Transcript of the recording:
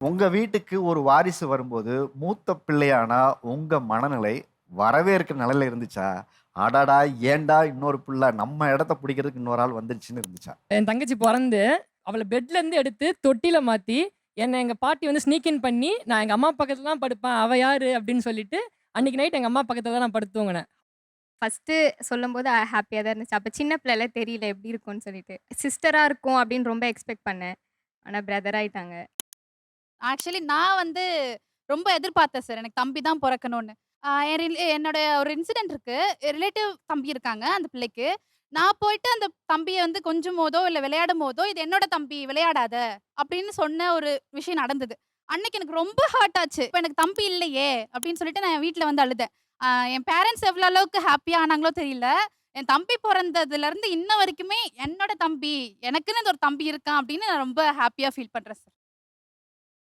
உங்க வீட்டுக்கு ஒரு வாரிசு வரும்போது மூத்த பிள்ளையானா உங்க மனநிலை வரவேற்கிற நிலையில இருந்துச்சா? அடடா ஏன்டா இன்னொரு பிள்ளை? நம்ம இடத்த பிடிக்கிறதுக்கு இன்னொரு ஆள் வந்துருச்சுன்னு இருந்துச்சா? என் தங்கச்சி பிறந்து அவளை பெட்ல இருந்து எடுத்து தொட்டில மாத்தி என்னை எங்க பாட்டி வந்து ஸ்னீக் இன் பண்ணி நான் எங்க அம்மா பக்கத்துல தான் படுப்பேன். அவ யாரு? அப்படின்னு சொல்லிட்டு அன்னைக்கு நைட் எங்க அம்மா பக்கத்துல தான் நான் படுத்துவங்கினேன் ஃபஸ்ட்டு சொல்லும்போது ஹாப்பியாக தான் இருந்துச்சு. அப்போ சின்ன பிள்ளைல தெரியல எப்படி இருக்கும்னு சொல்லிட்டு. சிஸ்டராக இருக்கும் அப்படின்னு ரொம்ப எக்ஸ்பெக்ட் பண்ணேன். ஆனால் பிரதர் ஆயிட்டாங்க. ஆக்சுவலி நான் வந்து ரொம்ப எதிர்பார்த்தேன் சார் எனக்கு தம்பி தான் பிறக்கணும்னு. ஆஹ் என் ரிலே- என்னோட ஒரு இன்சிடென்ட் இருக்கு. ரிலேட்டிவ் தம்பி இருக்காங்க அந்த பிள்ளைக்கு. நான் போயிட்டு அந்த தம்பியை வந்து கொஞ்சம் போதோ இல்லை விளையாடும் போதோ இது என்னோட தம்பி விளையாடாத அப்படின்னு சொன்ன ஒரு விஷயம் நடந்தது. அன்னைக்கு எனக்கு ரொம்ப ஹர்ட் ஆச்சு. இப்போ எனக்கு தம்பி இல்லையே அப்படின்னு சொல்லிட்டு நான் என் வீட்டில் வந்து அழுதேன். ஆஹ் என் பேரண்ட்ஸ் எவ்வளோ அளவுக்கு ஹாப்பியாக ஆனாங்களோ தெரியல. என் தம்பி பிறந்ததுல இருந்து இன்ன வரைக்குமே என்னோட தம்பி எனக்குன்னு இந்த ஒரு தம்பி இருக்கான் அப்படின்னு நான் ரொம்ப ஹாப்பியாக ஃபீல் பண்ணுறேன் சார்.